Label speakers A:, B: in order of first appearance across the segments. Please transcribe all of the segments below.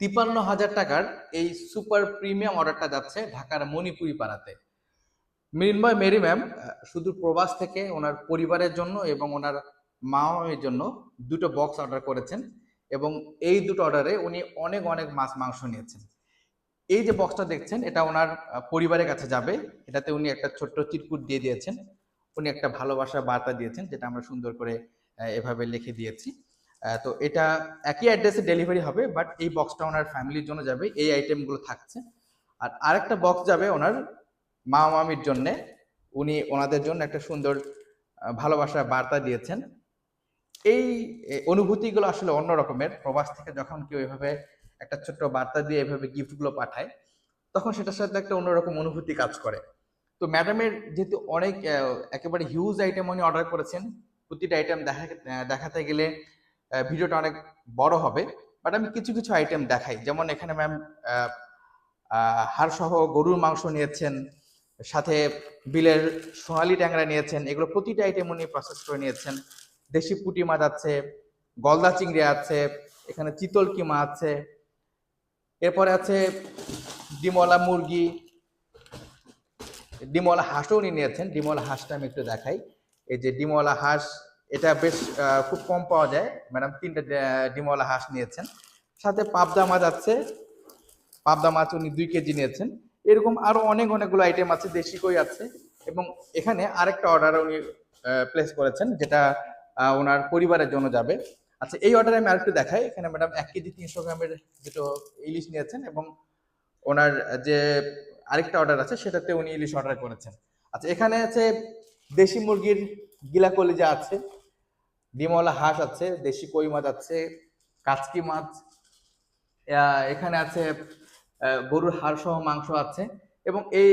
A: তিপান্ন হাজার টাকার এই সুপার প্রিমিয়াম অর্ডারটা যাচ্ছে ঢাকার মণিপুরি পাড়াতে মৃন্ময় মেরি ম্যাম শুধু প্রবাস থেকে ওনার পরিবারের জন্য এবং ওনার মা মামির জন্য দুটো বক্স অর্ডার করেছেন এবং এই দুটো অর্ডারে উনি অনেক অনেক মাছ, মাংস নিয়েছেন। এই যে বক্সটা দেখছেন, এটা ওনার পরিবারের কাছে যাবে। এটাতে উনি একটা ছোট্ট চিরকুট দিয়ে দিয়েছেন। উনি একটা ভালোবাসার বার্তা দিয়েছেন, যেটা আমরা সুন্দর করে এভাবে লিখে দিয়েছি। তো এটা একই অ্যাড্রেসে ডেলিভারি হবে বাট এই বক্সটা ওনার ফ্যামিলির জন্য যাবে এই আইটেমগুলো থাকছে। আর আরেকটা বক্স যাবে ওনার মা মামির জন্যে। উনি ওনাদের জন্য একটা সুন্দর আহ, ভালোবাসার বার্তা দিয়েছেন। এই অনুভূতিগুলো আসলে অন্য রকমের। প্রবাস থেকে যখন কেউ এভাবে একটা ছোট্ট বার্তা দিয়ে এভাবে গিফটগুলো পাঠায় তখন সেটার সাথে একটা অন্যরকম অনুভূতি কাজ করে। তো ম্যাডামের যেহেতু অনেক একেবারে হিউজ আইটেম উনি অর্ডার করেছেন প্রতিটা আইটেম দেখা দেখাতে গেলে ভিডিওটা অনেক বড় হবে বাট আমি কিছু কিছু আইটেম দেখাই। যেমন এখানে ম্যাম হাড়সহ গরুর মাংস নিয়েছেন, সাথে বিলের সোনালি ট্যাংরা নিয়েছেন, এগুলো প্রতিটা আইটেম উনি প্রসেস করে নিয়েছেন। দেশি পুঁটি মাছ আছে, গলদা চিংড়ি আছে, এখানে চিতল কিমা আছে, এরপরে আছে ডিমলা মুরগি ডিমলা হাঁসও উনি নিয়েছেন। ডিমলা হাঁসটা আমি একটু দেখাই। এই যে ডিমলা হাঁস এটা বেশ খুব কম পাওয়া যায়। ম্যাডাম তিনটা ডিমওয়ালা হাঁস নিয়েছেন। সাথে পাবদা মাছ আছে। পাবদা মাছ উনি দুই কেজি নিয়েছেন। এরকম আরও অনেক অনেকগুলো আইটেম আছে, দেশি কই আছে। এবং এখানে আরেকটা অর্ডার উনি প্লেস করেছেন, যেটা ওনার পরিবারের জন্য যাবে। আচ্ছা এই অর্ডারে আমি আরেকটু দেখাই। এখানে ম্যাডাম এক কেজি তিনশো গ্রামের দুটো ইলিশ নিয়েছেন এবং ওনার যে আরেকটা অর্ডার আছে, সেটাতে উনি ইলিশ অর্ডার করেছেন। আচ্ছা এখানে আছে দেশি মুরগির গিলা কলিজা আছে ডিমওয়ালা হাঁস আছে, দেশি কই মাছ আছে, কাচকি মাছ এখানে আছে গরুর হাড় সহ মাংস আছে এবং এই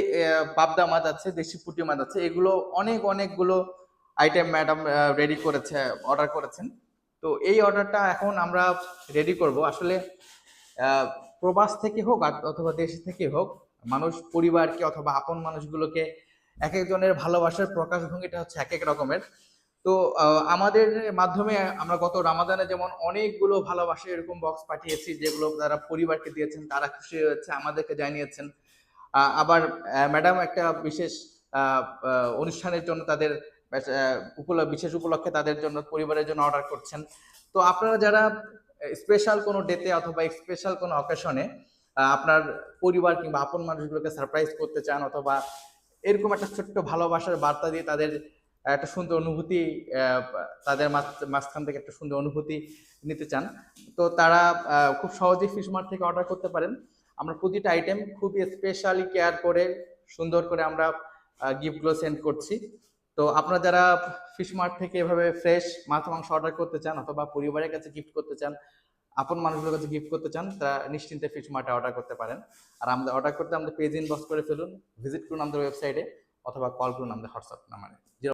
A: পাবদা মাছ আছে, দেশি পুঁটি মাছ আছে, এগুলো অনেক অনেকগুলো আইটেম ম্যাডাম রেডি করেছে অর্ডার করেছেন। তো এই অর্ডারটা এখন আমরা রেডি করব। আসলে প্রবাস থেকে হোক অথবা দেশ থেকে হোক, মানুষ, পরিবারকে অথবা আপন মানুষগুলোকে এক একজনের ভালোবাসার প্রকাশভঙ্গিটা হচ্ছে এক এক রকমের। তো আমাদের মাধ্যমে আমরা গত রামাদানে যেমন অনেকগুলো ভালোবাসা এরকম বক্স পাঠিয়েছি, যেগুলো তারা পরিবারকে দিয়েছেন, তারা খুশি হয়েছে আমাদেরকে জানিয়েছেন। আবার ম্যাডাম একটা বিশেষ অনুষ্ঠানের জন্য তাদের বিশেষ উপলক্ষে তাদের জন্য, পরিবারের জন্য অর্ডার করছেন। তো আপনারা যারা স্পেশাল কোনো ডেতে অথবা স্পেশাল কোনো অকেশনে আপনার পরিবার কিংবা আপন মানুষগুলোকে সারপ্রাইজ করতে চান অথবা এরকম একটা ছোট্ট ভালোবাসার বার্তা দিয়ে তাদের একটা সুন্দর অনুভূতি তাদের মাঝ- মাঝখান থেকে একটা সুন্দর অনুভূতি নিতে চান। তো তারা খুব সহজেই ফিশমার্ট থেকে অর্ডার করতে পারেন। আমরা প্রতিটা আইটেম খুবই স্পেশালি কেয়ার করে, সুন্দর করে আমরা গিফটগুলো সেন্ড করছি। তো আপনারা যারা ফিশমার্ট থেকে এভাবে ফ্রেশ মাছ মাংস অর্ডার করতে চান অথবা পরিবারের কাছে গিফট করতে চান, আপন মানুষগুলোর কাছে গিফট করতে চান, তারা নিশ্চিন্তে ফিশমার্টে অর্ডার করতে পারেন। আর আমাদের অর্ডার করতে আমাদের পেজ ইনবক্স করে ফেলুন ভিজিট করুন আমাদের ওয়েবসাইটে অথবা কল করুন আমাদের হোয়াটসঅ্যাপ নাম্বারে